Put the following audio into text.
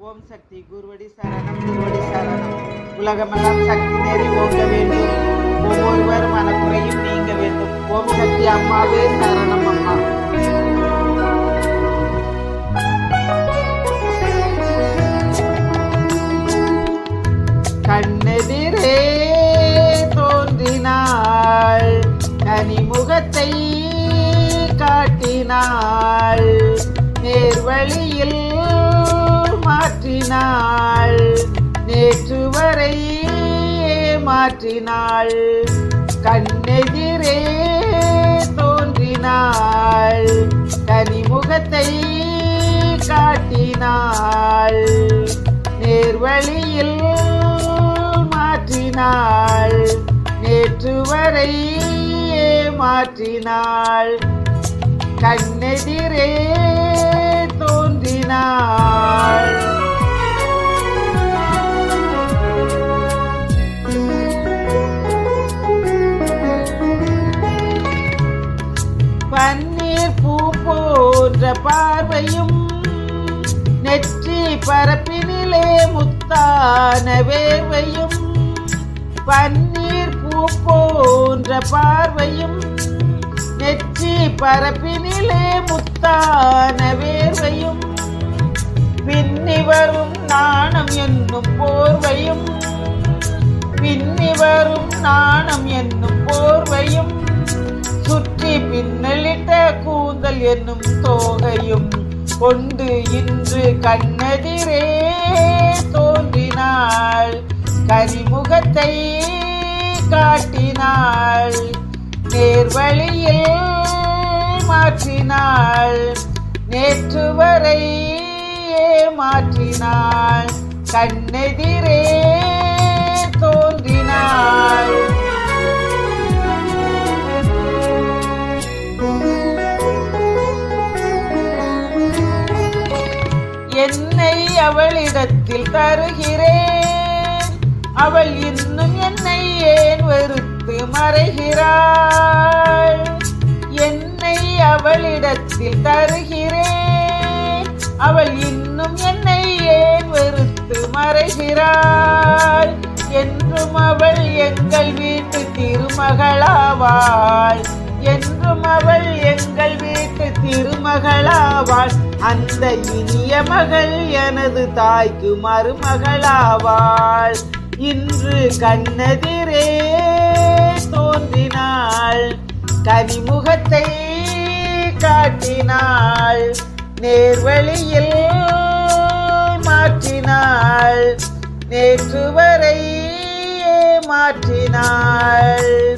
ஓம் சக்தி குருவடி சரணம் குருவடி சரணம். உலகமெல்லாம் சக்தி நேரி ஓங்க வேண்டும். ஒவ்வொருவர் மனக்குறையும் நீங்க வேண்டும். ஓம் சக்தி அம்மாவே சரணம் அம்மா. கண்ணெதிரே தோன்றினாள். கனிமுகத்தை காட்டினாள். நேர்வழியில் மாற்றினாள். நேற்று வரை மாற்றினாள். கண்ணெதிரே தோன்றினாள். கனிமுகத்தை காட்டினாள். நேர்வழியில் மாற்றினாள். நேற்று வரை மாற்றினாள். கண்ணெதிரே பன்னீர் பூ போன்ற பார்வையும் நெற்றி பரப்பினிலே முத்தான வேர்வையும் பன்னீர் பூ போன்ற பார்வையும் நெற்றி பரப்பினிலே முத்தான வேர்வையும் பின்னி வரும் நாணம் என்னும் போர்வையும் பின்னி வரும் நாணம் என்னும் போர்வையும் சுற்றி பின்ன என்னும் தோகையும் கொண்டு இன்று கண்ணெதிரே தோன்றினாள். கரிமுகத்தை காட்டினாள். நேர்வழியில் மாற்றினாள். நேற்று வரை மாற்றினாள். கண்ணெதிரே என்னை அவளிடத்தில் தருகிறேன். அவள் இன்னும் என்னை ஏன் வெறுத்து மறைகிறாள்? என்னை அவளிடத்தில் தருகிறேன். அவள் இன்னும் என்னை ஏன் வெறுத்து மறைகிறாள்? என்றும் அவள் எங்கள் வீட்டு திருமகளாவாள். திருமகளாவாள் அந்த இனிய மகள் எனது தாய்க்கு மருமகளாவாள். இன்று கண்ணெதிரே தோன்றினாள். கனிமுகத்தை காட்டினாள். நேர்வழியில் மாற்றினாள். நேற்று வரை மாற்றினாள்